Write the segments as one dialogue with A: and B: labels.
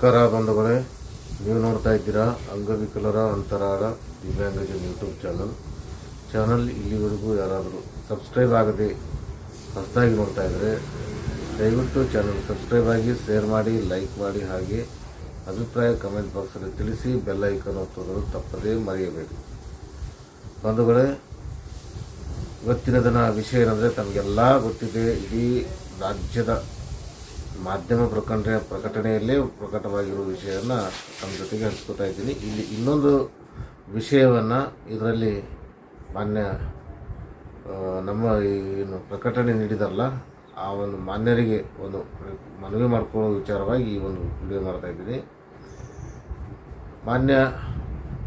A: ನಮಸ್ಕಾರ ಬಂಧುಗಳೇ, ನೀವು ನೋಡ್ತಾ ಇದ್ದೀರಾ ಅಂಗವಿಕಲರ ಅಂತರಾಳ ದಿವ್ಯಾಂಗಜನ್ ಯೂಟ್ಯೂಬ್ ಚಾನಲ್ ಚಾನಲ್ ಇಲ್ಲಿವರೆಗೂ ಯಾರಾದರೂ ಸಬ್ಸ್ಕ್ರೈಬ್ ಆಗದೆ ಹೊಸದಾಗಿ ನೋಡ್ತಾ ಇದ್ದರೆ ದಯವಿಟ್ಟು ಚಾನಲ್ ಸಬ್ಸ್ಕ್ರೈಬ್ ಆಗಿ ಶೇರ್ ಮಾಡಿ ಲೈಕ್ ಮಾಡಿ ಹಾಗೆ ಅಭಿಪ್ರಾಯ ಕಮೆಂಟ್ ಬಾಕ್ಸಲ್ಲಿ ತಿಳಿಸಿ ಬೆಲ್ ಐಕನ್ ಒತ್ತೋದನ್ನು ತಪ್ಪದೇ ಮರೆಯಬೇಡಿ. ಬಂಧುಗಳೇ, ಇವತ್ತಿನ ದಿನ ವಿಷಯ ಏನಂದರೆ, ತಮಗೆಲ್ಲ ಗೊತ್ತಿದೆ, ಇಡೀ ರಾಜ್ಯದ ಮಾಧ್ಯಮ ಪ್ರಕಟಣೆ, ಪ್ರಕಟಣೆಯಲ್ಲೇ ಪ್ರಕಟವಾಗಿರುವ ವಿಷಯವನ್ನು ತಮ್ಮ ಜೊತೆಗೆ ಹಂಚ್ಕೋತಾ ಇದ್ದೀನಿ. ಇಲ್ಲಿ ಇನ್ನೊಂದು ವಿಷಯವನ್ನು ಇದರಲ್ಲಿ ಮಾನ್ಯ ನಮ್ಮ ಏನು ಪ್ರಕಟಣೆ ನೀಡಿದಾರಲ್ಲ ಆ ಒಂದು ಮಾನ್ಯರಿಗೆ ಒಂದು ಮನವಿ ಮಾಡಿಕೊಳ್ಳೋ ವಿಚಾರವಾಗಿ ಈ ಒಂದು ವಿಡಿಯೋ ಮಾಡ್ತಾ ಇದ್ದೀನಿ. ಮಾನ್ಯ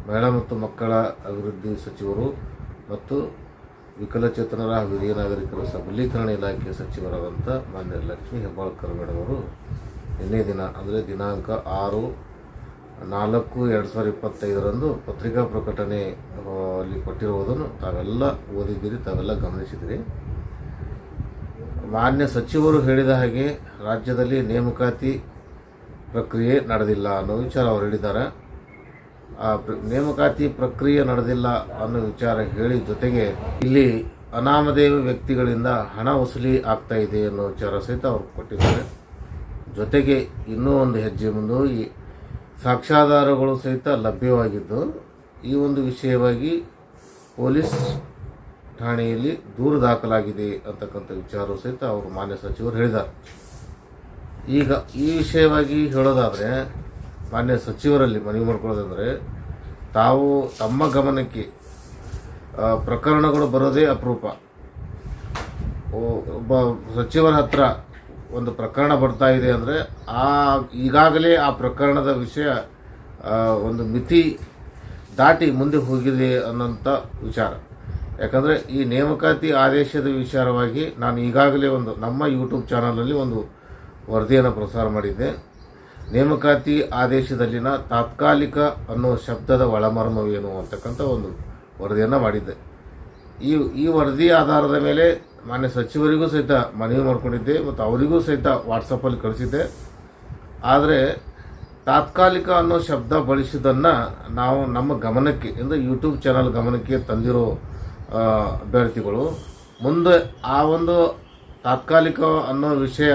A: ಮಹಿಳಾ ಮತ್ತು ಮಕ್ಕಳ ಅಭಿವೃದ್ಧಿ ಸಚಿವರು ಮತ್ತು ವಿಕಲಚೇತನರ ಹಾಗೂ ಹಿರಿಯ ನಾಗರಿಕರ ಸಬಲೀಕರಣ ಇಲಾಖೆ ಸಚಿವರಾದಂಥ ಮಾನ್ಯ ಲಕ್ಷ್ಮೀ ಹೆಬ್ಬಾಳ್ಕರ್ ಮೇಡಮ್ ಅವರು ನಿನ್ನೆ ದಿನ, ಅಂದರೆ ದಿನಾಂಕ ಆರು ನಾಲ್ಕು ಎರಡು ಸಾವಿರದ ಇಪ್ಪತ್ತೈದರಂದು ಪತ್ರಿಕಾ ಪ್ರಕಟಣೆ ಅಲ್ಲಿ ಕೊಟ್ಟಿರುವುದನ್ನು ತಾವೆಲ್ಲ ಓದಿದ್ದೀರಿ, ತಾವೆಲ್ಲ ಗಮನಿಸಿದಿರಿ ಮಾನ್ಯ ಸಚಿವರು ಹೇಳಿದ ಹಾಗೆ ರಾಜ್ಯದಲ್ಲಿ ನೇಮಕಾತಿ ಪ್ರಕ್ರಿಯೆ ನಡೆದಿಲ್ಲ ಅನ್ನೋ ವಿಚಾರ ಅವರು ಹೇಳಿದ್ದಾರೆ. ನೇಮಕಾತಿ ಪ್ರಕ್ರಿಯೆ ನಡೆದಿಲ್ಲ ಅನ್ನೋ ವಿಚಾರ ಹೇಳಿ ಜೊತೆಗೆ ಇಲ್ಲಿ ಅನಾಮಧೇಯ ವ್ಯಕ್ತಿಗಳಿಂದ ಹಣ ವಸೂಲಿ ಆಗ್ತಾ ಇದೆ ಅನ್ನೋ ವಿಚಾರ ಸಹಿತ ಅವರು ಕೊಟ್ಟಿದ್ದಾರೆ. ಜೊತೆಗೆ ಇನ್ನೂ ಒಂದು ಹೆಜ್ಜೆ ಮುಂದೆ ಈ ಸಾಕ್ಷ್ಯಾಧಾರಗಳು ಸಹಿತ ಲಭ್ಯವಾಗಿದ್ದು, ಈ ಒಂದು ವಿಷಯವಾಗಿ ಪೊಲೀಸ್ ಠಾಣೆಯಲ್ಲಿ ದೂರು ದಾಖಲಾಗಿದೆ ಅಂತಕ್ಕಂಥ ವಿಚಾರವು ಸಹಿತ ಅವರು ಮಾನ್ಯ ಸಚಿವರು ಹೇಳಿದ್ದಾರೆ. ಈಗ ಈ ವಿಷಯವಾಗಿ ಹೇಳೋದಾದರೆ ಮಾನ್ಯ ಸಚಿವರಲ್ಲಿ ಮನವಿ ಮಾಡ್ಕೊಳ್ಳೋದಂದರೆ, ತಾವು ತಮ್ಮ ಗಮನಕ್ಕೆ ಪ್ರಕರಣಗಳು ಬರೋದೇ ಅಪರೂಪ. ಒಬ್ಬ ಸಚಿವರ ಹತ್ರ ಒಂದು ಪ್ರಕರಣ ಬರ್ತಾ ಇದೆ ಅಂದರೆ, ಆ, ಈಗಾಗಲೇ ಆ ಪ್ರಕರಣದ ವಿಷಯ ಒಂದು ಮಿತಿ ದಾಟಿ ಮುಂದೆ ಹೋಗಿದೆ ಅನ್ನೋಂಥ ವಿಚಾರ. ಯಾಕಂದರೆ ಈ ನೇಮಕಾತಿ ಆದೇಶದ ವಿಚಾರವಾಗಿ ನಾನು ಈಗಾಗಲೇ ಒಂದು ನಮ್ಮ ಯೂಟ್ಯೂಬ್ ಚಾನಲಲ್ಲಿ ಒಂದು ವರದಿಯನ್ನು ಪ್ರಸಾರ ಮಾಡಿದ್ದೆ. ನೇಮಕಾತಿ ಆದೇಶದಲ್ಲಿನ ತಾತ್ಕಾಲಿಕ ಅನ್ನೋ ಶಬ್ದದ ಒಳಮರ್ಮವೇನು ಅಂತಕ್ಕಂಥ ಒಂದು ವರದಿಯನ್ನು ಮಾಡಿದ್ದೆ. ಈ ಈ ವರದಿ ಆಧಾರದ ಮೇಲೆ ಮಾನ್ಯ ಸಚಿವರಿಗೂ ಸಹಿತ ಮನವಿ ಮಾಡ್ಕೊಂಡಿದ್ದೆ ಮತ್ತು ಅವರಿಗೂ ಸಹಿತ ವಾಟ್ಸಪ್ಪಲ್ಲಿ ಕಳಿಸಿದ್ದೆ. ಆದರೆ ತಾತ್ಕಾಲಿಕ ಅನ್ನೋ ಶಬ್ದ ಬಳಸಿದ್ದನ್ನು ನಾವು ನಮ್ಮ ಗಮನಕ್ಕೆ, ಅಂದರೆ ಯೂಟ್ಯೂಬ್ ಚಾನಲ್ ಗಮನಕ್ಕೆ ತಂದಿರೋ ಅಭ್ಯರ್ಥಿಗಳು ಮುಂದೆ ಆ ಒಂದು ತಾತ್ಕಾಲಿಕ ಅನ್ನೋ ವಿಷಯ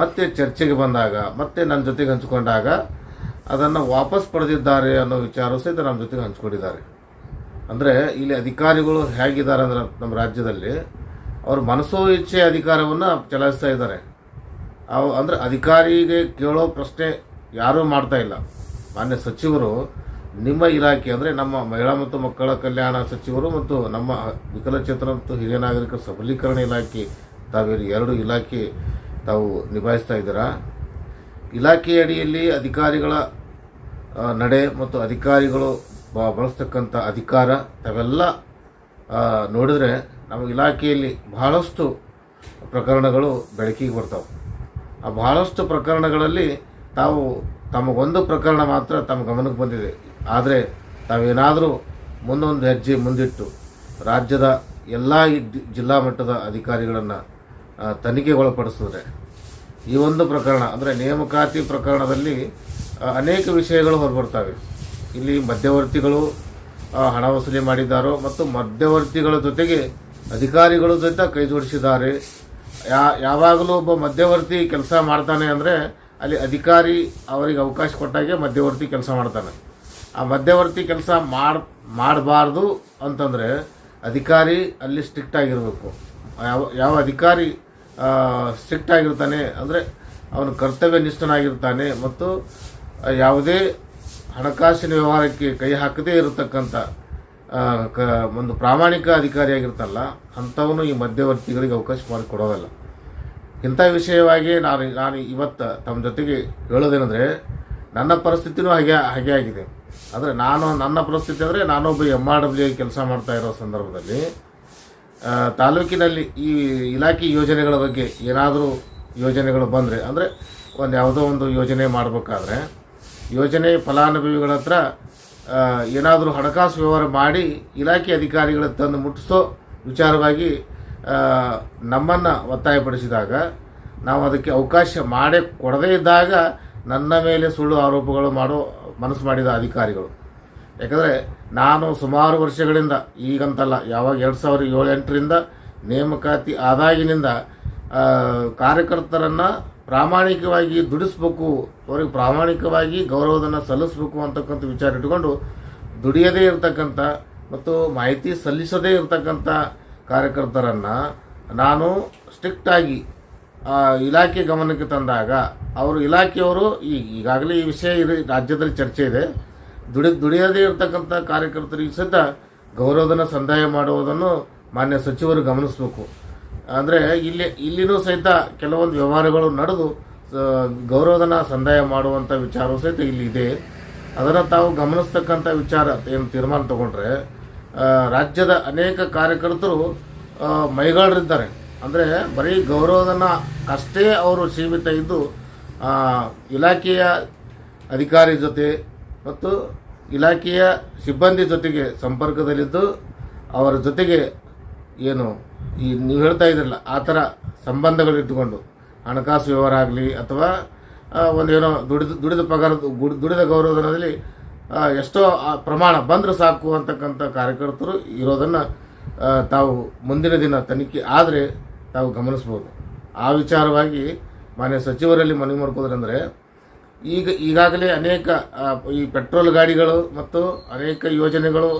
A: ಮತ್ತೆ ಚರ್ಚೆಗೆ ಬಂದಾಗ, ಮತ್ತೆ ನನ್ನ ಜೊತೆಗೆ ಹಂಚಿಕೊಂಡಾಗ ಅದನ್ನು ವಾಪಸ್ ಪಡೆದಿದ್ದಾರೆ ಅನ್ನೋ ವಿಚಾರ ಸಹಿತ ನಮ್ಮ ಜೊತೆಗೆ ಹಂಚ್ಕೊಂಡಿದ್ದಾರೆ. ಅಂದರೆ ಇಲ್ಲಿ ಅಧಿಕಾರಿಗಳು ಹೇಗಿದ್ದಾರೆ ಅಂದ್ರೆ ನಮ್ಮ ರಾಜ್ಯದಲ್ಲಿ, ಅವರು ಮನಸ್ಸೋ ಇಚ್ಛೆ ಅಧಿಕಾರವನ್ನು ಚಲಾಯಿಸ್ತಾ ಇದ್ದಾರೆ. ಅವು ಅಂದರೆ ಅಧಿಕಾರಿಗೆ ಕೇಳೋ ಪ್ರಶ್ನೆ ಯಾರೂ ಮಾಡ್ತಾ ಇಲ್ಲ. ಮಾನ್ಯ ಸಚಿವರು, ನಿಮ್ಮ ಇಲಾಖೆ ಅಂದರೆ ನಮ್ಮ ಮಹಿಳಾ ಮತ್ತು ಮಕ್ಕಳ ಕಲ್ಯಾಣ ಸಚಿವರು ಮತ್ತು ನಮ್ಮ ವಿಕಲಚೇತನ ಮತ್ತು ಹಿರಿಯ ನಾಗರಿಕರ ಸಬಲೀಕರಣ ಇಲಾಖೆ ತಾವೇನು ಎರಡು ಇಲಾಖೆ ತಾವು ನಿಭಾಯಿಸ್ತಾ ಇದ್ದೀರಾ? ಇಲಾಖೆಯಡಿಯಲ್ಲಿ ಅಧಿಕಾರಿಗಳ ನಡೆ ಮತ್ತು ಅಧಿಕಾರಿಗಳು ಬಳಸ್ತಕ್ಕಂಥ ಅಧಿಕಾರ ತಾವೆಲ್ಲ ನೋಡಿದರೆ ನಮ್ಮ ಇಲಾಖೆಯಲ್ಲಿ ಬಹಳಷ್ಟು ಪ್ರಕರಣಗಳು ಬೆಳಕಿಗೆ ಬರ್ತಾವೆ. ಆ ಬಹಳಷ್ಟು ಪ್ರಕರಣಗಳಲ್ಲಿ ತಾವು ತಮಗೊಂದು ಪ್ರಕರಣ ಮಾತ್ರ ತಮ್ಮ ಗಮನಕ್ಕೆ ಬಂದಿದೆ. ಆದರೆ ತಾವೇನಾದರೂ ಮುಂದೊಂದು ಹೆಜ್ಜೆ ಮುಂದಿಟ್ಟು ರಾಜ್ಯದ ಎಲ್ಲ ಜಿಲ್ಲಾ ಮಟ್ಟದ ಅಧಿಕಾರಿಗಳನ್ನು ತನಿಖೆಗೊಳಪಡಿಸಿದ್ರೆ ಈ ಒಂದು ಪ್ರಕರಣ, ಅಂದರೆ ನೇಮಕಾತಿ ಪ್ರಕರಣದಲ್ಲಿ ಅನೇಕ ವಿಷಯಗಳು ಹೊರಬರ್ತವೆ. ಇಲ್ಲಿ ಮಧ್ಯವರ್ತಿಗಳು ಹಣ ವಸೂಲಿ ಮಾಡಿದ್ದಾರೋ ಮತ್ತು ಮಧ್ಯವರ್ತಿಗಳ ಜೊತೆಗೆ ಅಧಿಕಾರಿಗಳು ಸಹಿತ ಕೈ ಜೋಡಿಸಿದ್ದಾರೆ. ಯಾ, ಯಾವಾಗಲೂ ಒಬ್ಬ ಮಧ್ಯವರ್ತಿ ಕೆಲಸ ಮಾಡ್ತಾನೆ ಅಂದರೆ ಅಲ್ಲಿ ಅಧಿಕಾರಿ ಅವರಿಗೆ ಅವಕಾಶ ಕೊಟ್ಟಾಗೆ ಮಧ್ಯವರ್ತಿ ಕೆಲಸ ಮಾಡ್ತಾನೆ. ಆ ಮಧ್ಯವರ್ತಿ ಕೆಲಸ ಮಾಡ್, ಮಾಡಬಾರ್ದು ಅಂತಂದರೆ ಅಧಿಕಾರಿ ಅಲ್ಲಿ ಸ್ಟ್ರಿಕ್ಟ್ ಆಗಿರಬೇಕು. ಯಾವ ಯಾವ ಅಧಿಕಾರಿ ಸ್ಟ್ರಿಕ್ಟ್ ಆಗಿರ್ತಾನೆ. ಅಂದರೆ ಅವನು ಕರ್ತವ್ಯ ನಿಷ್ಠನಾಗಿರ್ತಾನೆ ಮತ್ತು ಯಾವುದೇ ಹಣಕಾಸಿನ ವ್ಯವಹಾರಕ್ಕೆ ಕೈ ಹಾಕದೇ ಇರತಕ್ಕಂಥ ಕ, ಒಂದು ಪ್ರಾಮಾಣಿಕ ಅಧಿಕಾರಿಯಾಗಿರ್ತಲ್ಲ ಅಂಥವನು ಈ ಮಧ್ಯವರ್ತಿಗಳಿಗೆ ಅವಕಾಶ ಮಾಡಿಕೊಡೋದಲ್ಲ. ಇಂಥ ವಿಷಯವಾಗಿ ನಾನು ನಾನು ಇವತ್ತು ತಮ್ಮ ಜೊತೆಗೆ ಹೇಳೋದೇನೆಂದರೆ, ನನ್ನ ಪರಿಸ್ಥಿತಿನೂ ಹಾಗೆ ಹಾಗೆ ಆಗಿದೆ. ಅಂದರೆ ನಾನು, ನನ್ನ ಪರಿಸ್ಥಿತಿ ಅಂದರೆ ನಾನೊಬ್ಬ ಎಂ ಆರ್ ಡಬ್ಲ್ಯೂ ಕೆಲಸ ಮಾಡ್ತಾ ಇರೋ ಸಂದರ್ಭದಲ್ಲಿ ತಾಲೂಕಿನಲ್ಲಿ ಈ ಇಲಾಖೆ ಯೋಜನೆಗಳ ಬಗ್ಗೆ ಏನಾದರೂ ಯೋಜನೆಗಳು ಬಂದರೆ, ಅಂದರೆ ಒಂದು ಯಾವುದೋ ಒಂದು ಯೋಜನೆ ಮಾಡಬೇಕಾದ್ರೆ, ಯೋಜನೆ ಫಲಾನುಭವಿಗಳ ಹತ್ರ ಏನಾದರೂ ಹಣಕಾಸು ವ್ಯವಹಾರ ಮಾಡಿ ಇಲಾಖೆ ಅಧಿಕಾರಿಗಳ ತಂದು ಮುಟ್ಟಿಸೋ ವಿಚಾರವಾಗಿ ನಮ್ಮನ್ನು ಒತ್ತಾಯಪಡಿಸಿದಾಗ, ನಾವು ಅದಕ್ಕೆ ಅವಕಾಶ ಮಾಡೇ ಕೊಡದೇ ಇದ್ದಾಗ ನನ್ನ ಮೇಲೆ ಸುಳ್ಳು ಆರೋಪಗಳು ಮಾಡೋ ಮನಸ್ಸು ಮಾಡಿದ ಅಧಿಕಾರಿಗಳು. ಯಾಕಂದರೆ ನಾನು ಸುಮಾರು ವರ್ಷಗಳಿಂದ, ಈಗಂತಲ್ಲ, ಯಾವಾಗ ಎರಡು ಸಾವಿರದ ಏಳು ಎಂಟರಿಂದ ನೇಮಕಾತಿ ಆದಾಗಿನಿಂದ ಕಾರ್ಯಕರ್ತರನ್ನು ಪ್ರಾಮಾಣಿಕವಾಗಿ ದುಡಿಸ್ಬೇಕು, ಅವ್ರಿಗೆ ಪ್ರಾಮಾಣಿಕವಾಗಿ ಗೌರವವನ್ನು ಸಲ್ಲಿಸಬೇಕು ಅಂತಕ್ಕಂಥ ವಿಚಾರ ಇಟ್ಕೊಂಡು ದುಡಿಯದೇ ಇರತಕ್ಕಂಥ ಮತ್ತು ಮಾಹಿತಿ ಸಲ್ಲಿಸದೇ ಇರತಕ್ಕಂಥ ಕಾರ್ಯಕರ್ತರನ್ನು ನಾನು ಸ್ಟ್ರಿಕ್ಟಾಗಿ ಇಲಾಖೆ ಗಮನಕ್ಕೆ ತಂದಾಗ, ಅವರು ಇಲಾಖೆಯವರು ಈಗಾಗಲೇ ಈ ವಿಷಯ ರಾಜ್ಯದಲ್ಲಿ ಚರ್ಚೆ ಇದೆ. ದುಡಿ, ದುಡಿಯದೇ ಇರತಕ್ಕಂಥ ಕಾರ್ಯಕರ್ತರಿಗೆ ಸಹಿತ ಗೌರವಧನ ಸಂದಾಯ ಮಾಡುವುದನ್ನು ಮಾನ್ಯ ಸಚಿವರು ಗಮನಿಸಬೇಕು. ಅಂದರೆ ಇಲ್ಲಿ, ಇಲ್ಲಿನೂ ಸಹಿತ ಕೆಲವೊಂದು ವ್ಯವಹಾರಗಳು ನಡೆದು ಗೌರವಧನ ಸಂದಾಯ ಮಾಡುವಂಥ ವಿಚಾರವೂ ಸಹಿತ ಇಲ್ಲಿ ಇದೆ. ಅದನ್ನು ತಾವು ಗಮನಿಸ್ತಕ್ಕಂಥ ವಿಚಾರ ಏನು ತೀರ್ಮಾನ ತಗೊಂಡ್ರೆ ರಾಜ್ಯದ ಅನೇಕ ಕಾರ್ಯಕರ್ತರು ಮೈಗಾಳರಿದ್ದಾರೆ. ಅಂದರೆ ಬರೀ ಗೌರವಧನ ಅಷ್ಟೇ ಅವರು ಸೀಮಿತ ಇದ್ದು ಇಲಾಖೆಯ ಅಧಿಕಾರಿ ಜೊತೆ ಮತ್ತು ಇಲಾಖೆಯ ಸಿಬ್ಬಂದಿ ಜೊತೆಗೆ ಸಂಪರ್ಕದಲ್ಲಿದ್ದು ಅವರ ಜೊತೆಗೆ ಏನು ಈ ನೀವು ಹೇಳ್ತಾ ಇದ್ರಲ್ಲ, ಆ ಥರ ಸಂಬಂಧಗಳಿಟ್ಟುಕೊಂಡು ಹಣಕಾಸು ವ್ಯವಹಾರ ಆಗಲಿ ಅಥವಾ ಒಂದೇನೋ ದುಡಿದ ದುಡಿದ ಪಗಾರದ ದುಡಿದ ಗೌರವಧನದಲ್ಲಿ ಎಷ್ಟೋ ಪ್ರಮಾಣ ಬಂದರೆ ಸಾಕು ಅಂತಕ್ಕಂಥ ಕಾರ್ಯಕರ್ತರು ಇರೋದನ್ನು ತಾವು ಮುಂದಿನ ದಿನ ತನಿಖೆ ಆದರೆ ತಾವು ಗಮನಿಸ್ಬೋದು. ಆ ವಿಚಾರವಾಗಿ ಮಾನ್ಯ ಸಚಿವರಲ್ಲಿ ಮನವಿ ಮಾಡ್ಕೋದ್ರಂದರೆ ಈಗ ಈಗಾಗಲೇ ಅನೇಕ ಈ ಪೆಟ್ರೋಲ್ ಗಾಡಿಗಳು ಮತ್ತು ಅನೇಕ ಯೋಜನೆಗಳು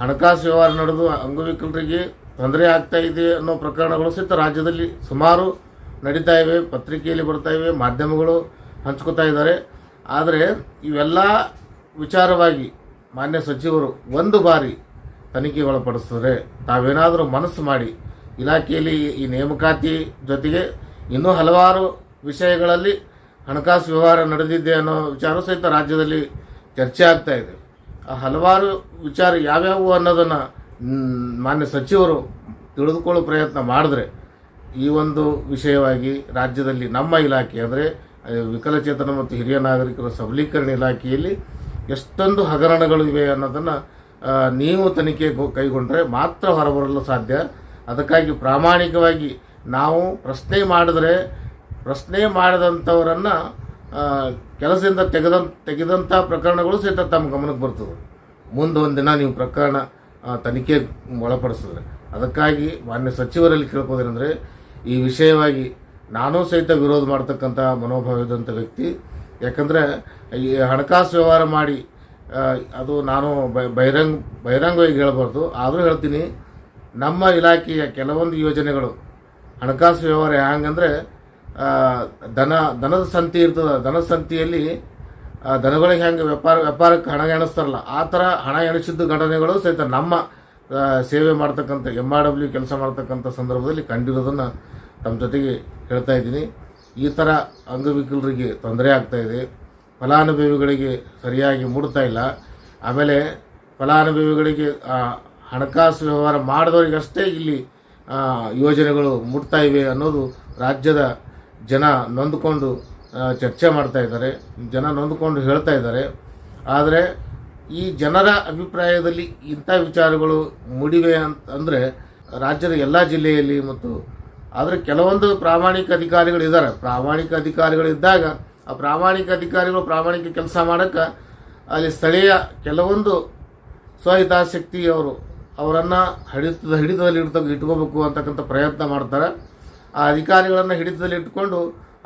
A: ಹಣಕಾಸು ವ್ಯವಹಾರ ನಡೆದು ಅಂಗವಿಕಲರಿಗೆ ತೊಂದರೆ ಆಗ್ತಾ ಇದೆ ಅನ್ನೋ ಪ್ರಕರಣಗಳು ಸಹಿತ ರಾಜ್ಯದಲ್ಲಿ ಸುಮಾರು ನಡೀತಾ ಇವೆ, ಪತ್ರಿಕೆಯಲ್ಲಿ ಬರ್ತಾ ಇವೆ, ಮಾಧ್ಯಮಗಳು ಹಂಚ್ಕೋತಾ ಇದ್ದಾರೆ. ಆದರೆ ಇವೆಲ್ಲ ವಿಚಾರವಾಗಿ ಮಾನ್ಯ ಸಚಿವರು ಒಂದು ಬಾರಿ ತನಿಖೆ ಒಳಪಡಿಸಿದ್ರೆ ತಾವೇನಾದರೂ ಮನಸ್ಸು ಮಾಡಿ ಇಲಾಖೆಯಲ್ಲಿ ಈ ನೇಮಕಾತಿ ಜೊತೆಗೆ ಇನ್ನೂ ಹಲವಾರು ವಿಷಯಗಳಲ್ಲಿ ಹಣಕಾಸು ವ್ಯವಹಾರ ನಡೆದಿದೆ ಅನ್ನೋ ವಿಚಾರ ಸಹಿತ ರಾಜ್ಯದಲ್ಲಿ ಚರ್ಚೆ ಆಗ್ತಾ ಇದೆ. ಆ ಹಲವಾರು ವಿಚಾರ ಯಾವ್ಯಾವು ಅನ್ನೋದನ್ನು ಮಾನ್ಯ ಸಚಿವರು ತಿಳಿದುಕೊಳ್ಳೋ ಪ್ರಯತ್ನ ಮಾಡಿದ್ರೆ ಈ ಒಂದು ವಿಷಯವಾಗಿ ರಾಜ್ಯದಲ್ಲಿ ನಮ್ಮ ಇಲಾಖೆ ಅಂದರೆ ವಿಕಲಚೇತನ ಮತ್ತು ಹಿರಿಯ ನಾಗರಿಕರ ಸಬಲೀಕರಣ ಇಲಾಖೆಯಲ್ಲಿ ಎಷ್ಟೊಂದು ಹಗರಣಗಳು ಇವೆ ಅನ್ನೋದನ್ನು ನೀವು ತನಿಖೆ ಕೈಗೊಂಡರೆ ಮಾತ್ರ ಹೊರಬರಲು ಸಾಧ್ಯ. ಅದಕ್ಕಾಗಿ ಪ್ರಾಮಾಣಿಕವಾಗಿ ನಾವು ಪ್ರಶ್ನೆ ಮಾಡಿದ್ರೆ ಪ್ರಶ್ನೆ ಮಾಡಿದಂಥವರನ್ನು ಕೆಲಸದಿಂದ ತೆಗೆದ ತೆಗೆದಂಥ ಪ್ರಕರಣಗಳು ಸಹಿತ ತಮ್ಮ ಗಮನಕ್ಕೆ ಬರ್ತದೆ. ಮುಂದೆ ಒಂದು ದಿನ ನೀವು ಪ್ರಕರಣ ತನಿಖೆ ಒಳಪಡಿಸಿದ್ರೆ. ಅದಕ್ಕಾಗಿ ಮಾನ್ಯ ಸಚಿವರಲ್ಲಿ ಕೇಳ್ಕೋದೇನೆಂದರೆ, ಈ ವಿಷಯವಾಗಿ ನಾನೂ ಸಹಿತ ವಿರೋಧ ಮಾಡ್ತಕ್ಕಂಥ ಇದ್ದಂಥ ವ್ಯಕ್ತಿ, ಯಾಕಂದರೆ, ಈ ಹಣಕಾಸು ವ್ಯವಹಾರ ಮಾಡಿ ಅದು ನಾನು ಬಹಿರಂಗ, ಬಹಿರಂಗವಾಗಿ ಹೇಳಬಾರ್ದು, ಆದರೂ ಹೇಳ್ತೀನಿ, ನಮ್ಮ ಇಲಾಖೆಯ ಕೆಲವೊಂದು ಯೋಜನೆಗಳು, ಹಣಕಾಸು ವ್ಯವಹಾರ ಹ್ಯಾಂಗಂದರೆ ದನ, ದನದ ಸಂತಿ ಇರ್ತದೆ, ದನ ಸಂತಿಯಲ್ಲಿ ದನಗಳಿಗೆ ಹೆಂಗೆ ವ್ಯಾಪಾರ, ವ್ಯಾಪಾರಕ್ಕೆ ಹಣ ಎಣಿಸ್ತಾರಲ್ಲ, ಆ ಥರ ಹಣ ಎಣಿಸಿದ್ದು ಘಟನೆಗಳು ಸಹಿತ ನಮ್ಮ ಸೇವೆ ಮಾಡ್ತಕ್ಕಂಥ ಎಂ ಆರ್ ಡಬ್ಲ್ಯೂ ಕೆಲಸ ಮಾಡ್ತಕ್ಕಂಥ ಸಂದರ್ಭದಲ್ಲಿ ಕಂಡಿರೋದನ್ನು ತಮ್ಮ ಜೊತೆಗೆ ಹೇಳ್ತಾ ಇದ್ದೀನಿ. ಈ ಥರ ಅಂಗವಿಕಲರಿಗೆ ತೊಂದರೆ ಇದೆ. ಫಲಾನುಭವಿಗಳಿಗೆ ಸರಿಯಾಗಿ ಮೂಡ್ತಾ ಇಲ್ಲ. ಆಮೇಲೆ ಫಲಾನುಭವಿಗಳಿಗೆ ಹಣಕಾಸು ವ್ಯವಹಾರ ಮಾಡಿದವರಿಗಷ್ಟೇ ಇಲ್ಲಿ ಯೋಜನೆಗಳು ಮುಟ್ತಾ ಇವೆ ಅನ್ನೋದು ರಾಜ್ಯದ ಜನ ನೊಂದುಕೊಂಡು ಚರ್ಚೆ ಮಾಡ್ತಾ ಇದ್ದಾರೆ, ಜನ ನೊಂದುಕೊಂಡು ಹೇಳ್ತಾ ಇದ್ದಾರೆ. ಆದರೆ ಈ ಜನರ ಅಭಿಪ್ರಾಯದಲ್ಲಿ ಇಂಥ ವಿಚಾರಗಳು ಮೂಡಿವೆ ಅಂತ ಅಂದರೆ ರಾಜ್ಯದ ಎಲ್ಲ ಜಿಲ್ಲೆಯಲ್ಲಿ ಮತ್ತು ಆದರೆ ಕೆಲವೊಂದು ಪ್ರಾಮಾಣಿಕ ಅಧಿಕಾರಿಗಳು ಇದ್ದಾರೆ. ಪ್ರಾಮಾಣಿಕ ಅಧಿಕಾರಿಗಳಿದ್ದಾಗ ಆ ಪ್ರಾಮಾಣಿಕ ಅಧಿಕಾರಿಗಳು ಪ್ರಾಮಾಣಿಕ ಕೆಲಸ ಮಾಡೋಕ್ಕೆ ಅಲ್ಲಿ ಸ್ಥಳೀಯ ಕೆಲವೊಂದು ಸ್ವಹಿತಾಸಕ್ತಿಯವರು ಅವರನ್ನು ಹಿಡಿತದ ಹಿಡಿತದಲ್ಲಿ ಇಡ್ತಕ್ಕ ಇಟ್ಕೋಬೇಕು ಅಂತಕ್ಕಂಥ ಪ್ರಯತ್ನ ಮಾಡ್ತಾರೆ. ಆ ಅಧಿಕಾರಿಗಳನ್ನು ಹಿಡಿತದಲ್ಲಿ ಇಟ್ಟುಕೊಂಡು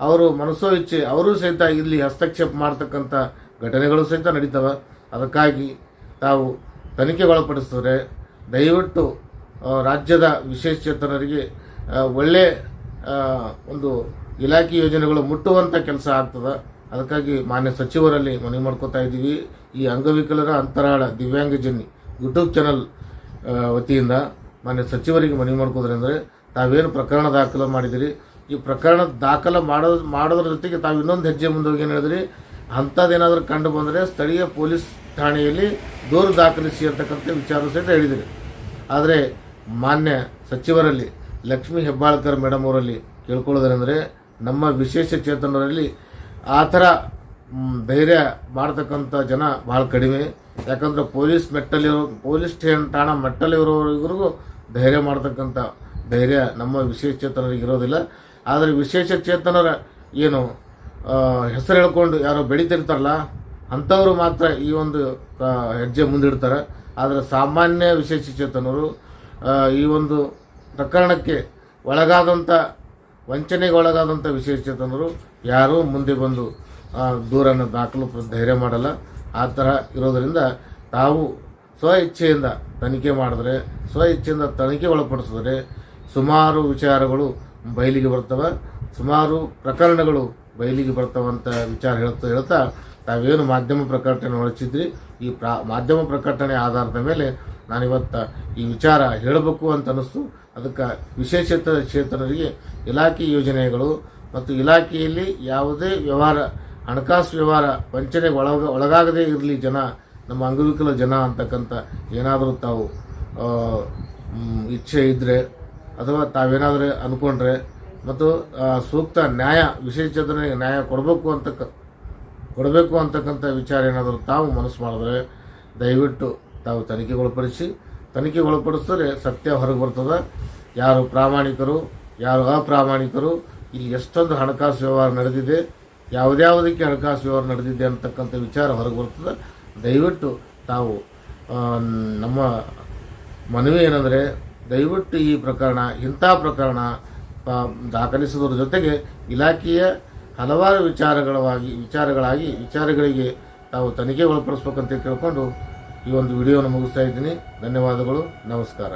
A: ಅವರು ಮನಸ್ಸೋ ಇಚ್ಛೆ ಅವರು ಸಹಿತ ಇಲ್ಲಿ ಹಸ್ತಕ್ಷೇಪ ಮಾಡ್ತಕ್ಕಂಥ ಘಟನೆಗಳು ಸಹಿತ ನಡೀತವೆ. ಅದಕ್ಕಾಗಿ ತಾವು ತನಿಖೆಗೆ ಒಳಪಡಿಸಿದ್ರೆ ದಯವಿಟ್ಟು ರಾಜ್ಯದ ವಿಶೇಷಚೇತನರಿಗೆ ಒಳ್ಳೆ ಒಂದು ಇಲಾಖೆ ಯೋಜನೆಗಳು ಮುಟ್ಟುವಂಥ ಕೆಲಸ ಆಗ್ತದೆ. ಅದಕ್ಕಾಗಿ ಮಾನ್ಯ ಸಚಿವರಲ್ಲಿ ಮನವಿ ಮಾಡ್ಕೋತಾ ಇದ್ದೀವಿ. ಈ ಅಂಗವಿಕಲರ ಅಂತರಾಳ ದಿವ್ಯಾಂಗಜನಿ ಯೂಟ್ಯೂಬ್ ಚಾನಲ್ ವತಿಯಿಂದ ಮಾನ್ಯ ಸಚಿವರಿಗೆ ಮನವಿ ಮಾಡ್ಕೋದ್ರಂದರೆ ತಾವೇನು ಪ್ರಕರಣ ದಾಖಲು ಮಾಡಿದಿರಿ? ಈ ಪ್ರಕರಣ ದಾಖಲು ಮಾಡೋದು ಮಾಡೋದ್ರ ಜೊತೆಗೆ ತಾವು ಇನ್ನೊಂದು ಹೆಜ್ಜೆ ಮುಂದೆ ಹೋಗಿ ಏನು ಹೇಳಿದ್ರಿ? ಅಂಥದ್ದೇನಾದರೂ ಕಂಡು ಬಂದರೆ ಸ್ಥಳೀಯ ಪೊಲೀಸ್ ಠಾಣೆಯಲ್ಲಿ ದೂರು ದಾಖಲಿಸಿ ಅಂತಕ್ಕಂಥ ವಿಚಾರ ಸಹಿತ ಹೇಳಿದಿರಿ. ಆದರೆ ಮಾನ್ಯ ಸಚಿವರಲ್ಲಿ, ಲಕ್ಷ್ಮೀ ಹೆಬ್ಬಾಳ್ಕರ್ ಮೇಡಮ್ ಅವರಲ್ಲಿ ಕೇಳ್ಕೊಳ್ಳೋದೇನೆಂದರೆ, ನಮ್ಮ ವಿಶೇಷ ಚೇತನರಲ್ಲಿ ಆ ಥರ ಧೈರ್ಯ ಮಾಡ್ತಕ್ಕಂಥ ಜನ ಭಾಳ ಕಡಿಮೆ. ಯಾಕಂದ್ರೆ ಪೊಲೀಸ್ ಮೆಟ್ಟಲಿರೋ ಪೊಲೀಸ್ ಠಾಣಾ ಮೆಟ್ಟಲಿರೋರಿಗೂ ಧೈರ್ಯ ಮಾಡ್ತಕ್ಕಂಥ ಧೈರ್ಯ ನಮ್ಮ ವಿಶೇಷ ಚೇತನರಿಗೆ ಇರೋದಿಲ್ಲ. ಆದರೆ ವಿಶೇಷ ಚೇತನರ ಏನು ಹೆಸರು ಹೇಳ್ಕೊಂಡು ಯಾರೋ ಬೆಳೀತಿರ್ತಾರಲ್ಲ, ಅಂಥವರು ಮಾತ್ರ ಈ ಒಂದು ಹೆಜ್ಜೆ ಮುಂದಿಡ್ತಾರೆ. ಆದರೆ ಸಾಮಾನ್ಯ ವಿಶೇಷಚೇತನರು ಚೇತನರು ಈ ಒಂದು ಪ್ರಕರಣಕ್ಕೆ ಒಳಗಾದಂಥ, ವಂಚನೆಗೆ ಒಳಗಾದಂಥ ವಿಶೇಷಚೇತನರು ಯಾರೂ ಮುಂದೆ ಬಂದು ದೂರನ್ನು ದಾಖಲು ಧೈರ್ಯ ಮಾಡಲ್ಲ. ಆ ಥರ ಇರೋದರಿಂದ ತಾವು ಸ್ವ ಇಚ್ಛೆಯಿಂದ ತನಿಖೆ ಮಾಡಿದ್ರೆ ಸ್ವ ಇಚ್ಛೆಯಿಂದ ತನಿಖೆ ಒಳಪಡಿಸಿದ್ರೆ ಸುಮಾರು ವಿಚಾರಗಳು ಬಯಲಿಗೆ ಬರ್ತವೆ, ಸುಮಾರು ಪ್ರಕರಣಗಳು ಬಯಲಿಗೆ ಬರ್ತವಂತ ವಿಚಾರ ಹೇಳ್ತಾ ಹೇಳ್ತಾ ತಾವೇನು ಮಾಧ್ಯಮ ಪ್ರಕಟಣೆ ಹೊರಚಿದ್ರಿ. ಈ ಪ್ರಾ, ಮಾಧ್ಯಮ ಪ್ರಕಟಣೆ ಆಧಾರದ ಮೇಲೆ ನಾನಿವತ್ತು ಈ ವಿಚಾರ ಹೇಳಬೇಕು ಅಂತ ಅನ್ನಿಸ್ತು. ಅದಕ್ಕೆ ವಿಶೇಷತ ಚೇತನರಿಗೆ ಇಲಾಖೆ ಯೋಜನೆಗಳು ಮತ್ತು ಇಲಾಖೆಯಲ್ಲಿ ಯಾವುದೇ ವ್ಯವಹಾರ, ಹಣಕಾಸು ವ್ಯವಹಾರ ವಂಚನೆಗೆ ಒಳಗ, ಒಳಗಾಗದೇ ಇರಲಿ ಜನ, ನಮ್ಮ ಅಂಗವಿಕಲ ಜನ ಅಂತಕ್ಕಂಥ ಏನಾದರೂ ತಾವು ಇಚ್ಛೆ ಇದ್ದರೆ ಅಥವಾ ತಾವೇನಾದರೂ ಅಂದ್ಕೊಂಡ್ರೆ ಮತ್ತು ಸೂಕ್ತ ನ್ಯಾಯ ವಿಶೇಷತನಿಗೆ ನ್ಯಾಯ ಕೊಡಬೇಕು ಅಂತಕ್ಕ, ಕೊಡಬೇಕು ಅಂತಕ್ಕಂಥ ವಿಚಾರ ಏನಾದರೂ ತಾವು ಮನಸ್ಸು ಮಾಡಿದ್ರೆ ದಯವಿಟ್ಟು ತಾವು ತನಿಖೆಗೆ ಒಳಪಡಿಸಿ ತನಿಖೆಗೆ ಒಳಪಡಿಸಿದ್ರೆ ಸತ್ಯ ಹೊರಗೆ ಬರ್ತದೆ. ಯಾರು ಪ್ರಾಮಾಣಿಕರು, ಯಾರು ಅಪ್ರಾಮಾಣಿಕರು, ಇಲ್ಲಿ ಎಷ್ಟೊಂದು ಹಣಕಾಸು ವ್ಯವಹಾರ ನಡೆದಿದೆ, ಯಾವುದ್ಯಾವುದಕ್ಕೆ ಹಣಕಾಸು ವ್ಯವಹಾರ ನಡೆದಿದೆ ಅಂತಕ್ಕಂಥ ವಿಚಾರ ಹೊರಗೆ ಬರ್ತದೆ. ದಯವಿಟ್ಟು ತಾವು ನಮ್ಮ ಮನವಿ ಏನಂದರೆ ದಯವಿಟ್ಟು ಈ ಪ್ರಕರಣ, ಇಂಥ ಪ್ರಕರಣ ದಾಖಲಿಸುವುದರ ಜೊತೆಗೆ ಇಲಾಖೆಯ ಹಲವಾರು ವಿಚಾರಗಳವಾಗಿ, ವಿಚಾರಗಳಾಗಿ, ವಿಚಾರಗಳಿಗೆ ತಾವು ತನಿಖೆ ಒಳಪಡಿಸ್ಬೇಕಂತ ಕೇಳಿಕೊಂಡು ಈ ಒಂದು ವಿಡಿಯೋವನ್ನು ಮುಗಿಸ್ತಾ ಇದ್ದೀನಿ. ಧನ್ಯವಾದಗಳು. ನಮಸ್ಕಾರ.